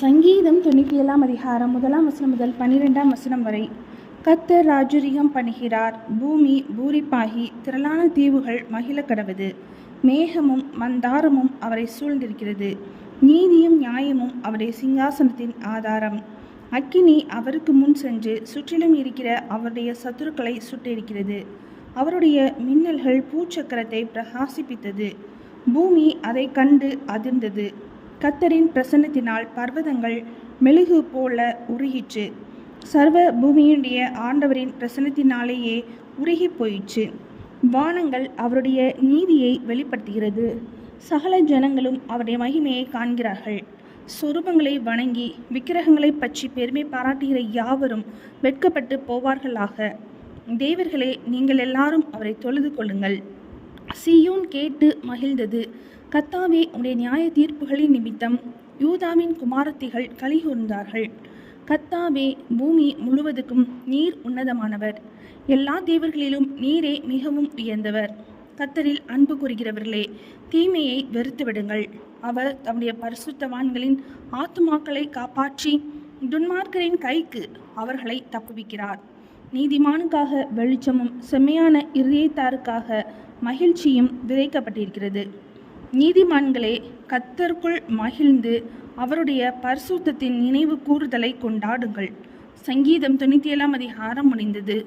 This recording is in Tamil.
சங்கீதம் தொண்ணூற்றி ஏழாம் அதிகாரம் முதலாம் வசனம் முதல் பன்னிரெண்டாம் வசனம் வரை. கத்தர் ராஜரிகம் பண்ணுகிறார். பூமி பூரிப்பாகி திரளான தீவுகள் மகிழ கடவுது. மேகமும் மந்தாரமும் அவரை சூழ்ந்திருக்கிறது. நீதியும் நியாயமும் அவருடைய சிங்காசனத்தின் ஆதாரம். அக்கினி அவருக்கு முன் சென்று சுற்றிலும் இருக்கிற அவருடைய சத்துருக்களை சுட்டிருக்கிறது. அவருடைய மின்னல்கள் பூச்சக்கரத்தை பிரகாசிப்பித்தது. பூமி அதை கண்டு அதிர்ந்தது. கத்தரின் பிரசன்னத்தினால் பர்வதங்கள் மெழுகு போல உருகிற்று. சர்வ பூமியுடைய ஆண்டவரின் பிரசன்னத்தினாலேயே உருகி போயிற்று. வானங்கள் அவருடைய நீதியை வெளிப்படுத்துகிறது. சகல ஜனங்களும் அவருடைய மகிமையை காண்கிறார்கள். சொரூபங்களை வணங்கி விக்கிரகங்களை பற்றி பெருமை பாராட்டுகிற யாவரும் வெட்கப்பட்டு போவார்களாக. தேவர்களே நீங்கள் எல்லாரும் அவரை தொழுது கொள்ளுங்கள். சியோன் கேட்டு மகிழ்ந்தது. கத்தாவே உடைய நியாய தீர்ப்புகளின் நிமித்தம் யூதாவின் குமாரத்திகள் கலிகூர்ந்தார்கள். கத்தாவே பூமி முழுவதுக்கும் நீர் உன்னதமானவர். எல்லா தேவர்களிலும் நீரே மிகவும் உயர்ந்தவர். கத்தரில் அன்பு கூறுகிறவர்களே தீமையை வெறுத்துவிடுங்கள். அவர் தம்முடைய பரிசுத்தவான்களின் ஆத்துமாக்களை காப்பாற்றி துன்மார்க்கரின் கைக்கு அவர்களை தப்புவிக்கிறார். நீதிமானுக்காக வெளிச்சமும் செம்மையான இருதயத்தாருக்காக மகிழ்ச்சியும் விதைக்கப்பட்டிருக்கிறது. நீதிமான்களே கத்தருக்குள் மகிழ்ந்து அவருடைய பரிசுத்தத்தின் நினைவு கூறுதலை கொண்டாடுங்கள். சங்கீதம் தொண்ணூற்றி ஏழாம் அதிகாரம் முடிந்தது.